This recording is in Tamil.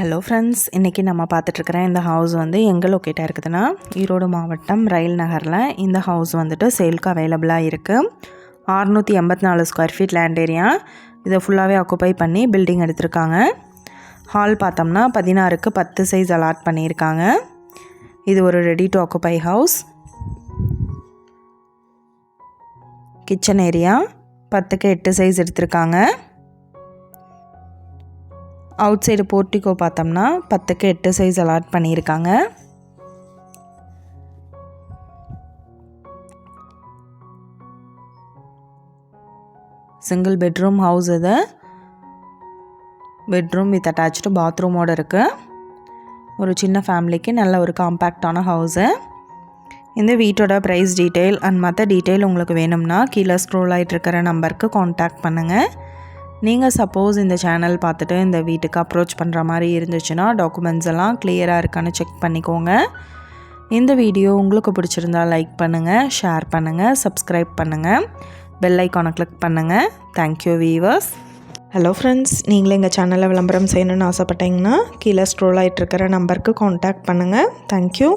ஹலோ ஃப்ரெண்ட்ஸ் இன்றைக்கி நம்ம பார்த்துட்ருக்குற இந்த ஹவுஸ் வந்து எங்கே லொக்கேட்டாக இருக்குதுன்னா ஈரோடு மாவட்டம் ரயில் நகரில் இந்த ஹவுஸ் வந்துட்டு சேல்க்கு அவைலபிளாக இருக்குது அறுநூற்றி எண்பத்தி நாலு ஸ்கொயர் ஃபீட் லேண்ட் ஏரியா இதை ஃபுல்லாகவே ஆக்குப்பை பண்ணி பில்டிங் எடுத்திருக்காங்க. ஹால் பார்த்தோம்னா பதினாறுக்கு பத்து சைஸ் அலாட் பண்ணியிருக்காங்க. இது ஒரு ready to occupy house kitchen area பத்துக்கு எட்டு சைஸ் எடுத்திருக்காங்க. அவுட் சைடு போர்ட்டிகோ பார்த்தோம்னா பத்துக்கு எட்டு சைஸ் அலாட் பண்ணியிருக்காங்க. சிங்கிள் பெட்ரூம் ஹவுஸ் இது. பெட்ரூம் வித் அட்டாச்சு பாத்ரூமோடு இருக்குது ஒரு சின்ன ஃபேமிலிக்கு நல்ல ஒரு காம்பேக்டான ஹவுஸு இந்த வீட்டோட ப்ரைஸ் டீட்டெயில் அண்ட் மற்ற டீட்டெயில் உங்களுக்கு வேணும்னா கீழே ஸ்க்ரோல் ஆகிட்டு இருக்கிற நம்பருக்கு காண்டாக்ட் பண்ணுங்கள் நீங்கள் சப்போஸ் இந்த சேனல் பார்த்துட்டு இந்த வீட்டுக்கு அப்ரோச் பண்ணுற மாதிரி இருந்துச்சுன்னா டாக்குமெண்ட்ஸ் எல்லாம் கிளியராக இருக்கான்னு செக் பண்ணிக்கோங்க. இந்த வீடியோ உங்களுக்கு பிடிச்சிருந்தா லைக் பண்ணுங்கள் ஷேர் பண்ணுங்கள் சப்ஸ்கிரைப் பண்ணுங்கள் பெல் ஐக்கானை கிளிக் பண்ணுங்கள் தேங்க்யூ வீவர்ஸ் ஹலோ ஃப்ரெண்ட்ஸ் நீங்களே எங்கள் சேனலில் விளம்பரம் செய்யணும்னு ஆசைப்பட்டீங்கன்னா கீழே ஸ்க்ரோல் ஆகிட்டு இருக்கிற நம்பருக்கு காண்டாக்ட் பண்ணுங்கள் தேங்க்யூ